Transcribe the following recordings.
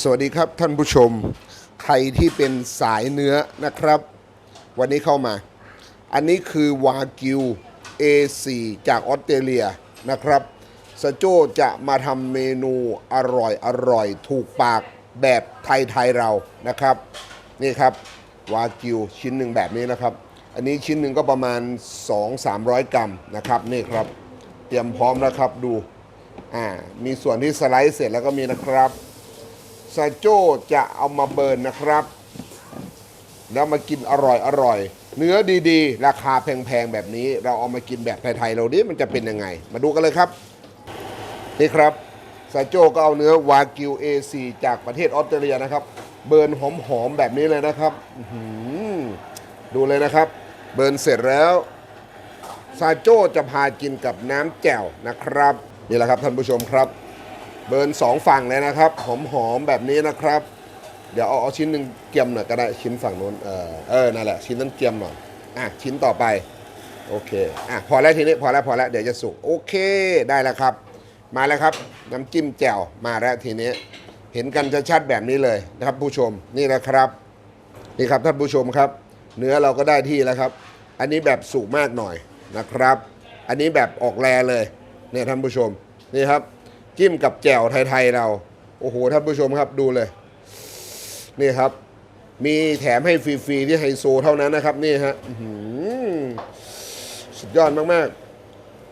สวัสดีครับท่านผู้ชม ใครที่เป็นสายเนื้อนะครับ วันนี้เข้ามา อันนี้คือวากิว A4 จากออสเตรเลียนะครับสโจจะมาทำเมนูอร่อยอร่อยถูกปากแบบไทยๆเรานะครับ นี่ครับวากิวชิ้นหนึ่งแบบนี้นะครับ อันนี้ชิ้นหนึ่งก็ประมาณ 2-300 กรัมนะครับนี่ครับ เตรียมพร้อมแล้วครับดูอ่ามีส่วนที่สไลด์เสร็จแล้วก็มีนะครับ ซาโจจะเอามาเบิร์นนะครับ แล้วมากินอร่อยอร่อย เนื้อดีๆ ราคาแพงๆ แบบนี้ เราเอามากินแบบไทยๆเราดิมันจะเป็นยังไง มาดูกันเลยครับ นี่ครับซาโจก็เอาเนื้อวากิว A4 จากประเทศออสเตรเลียนะครับ เบิร์นหอมๆแบบนี้เลยนะครับดูเลยนะครับ เบิร์นเสร็จแล้วซาโจจะพากินกับน้ำแจ่วนะครับ นี่แหละครับท่านผู้ชมครับ เบิร์นสองฝั่งเลยนะครับ หอมๆแบบนี้นะครับ เดี๋ยวเอาเอาชิ้นหนึ่งเกียมหน่อยก็ได้ชิ้นฝั่งนู้นเออเออนั่นแหละชิ้นนั้นเกียมหน่อยอะชิ้นต่อไปโอเคอะพอแล้วทีนี้พอแล้วพอแล้วเดี๋ยวจะสุกโอเคได้แล้วครับ มาแล้วครับน้ำจิ้มแจ่วมาแล้วทีนี้เห็นกันชัดๆแบบนี้เลยนะครับผู้ชมนี่นะครับ นี่ครับท่านผู้ชมครับ เนื้อเราก็ได้ที่แล้วครับ อันนี้แบบสุกมากหน่อยนะครับ อันนี้แบบออกแรเลยเนี่ยท่านผู้ชมนี่ครับ จิ้มกับแจ่วไทยๆเรา โอ้โหท่านผู้ชมครับดูเลย นี่ครับ มีแถมให้ฟรีๆที่ไฮโซเท่านั้นนะครับ นี่ฮะสุดยอดมาก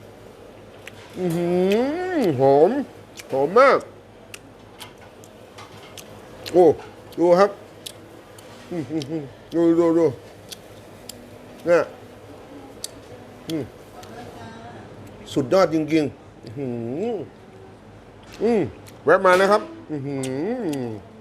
ๆอือหือมหอมมาก โอ้ดูครับดูดูดูเนี่ยสุดยอดจริงๆ อืมแวะมานะครับ อือหือ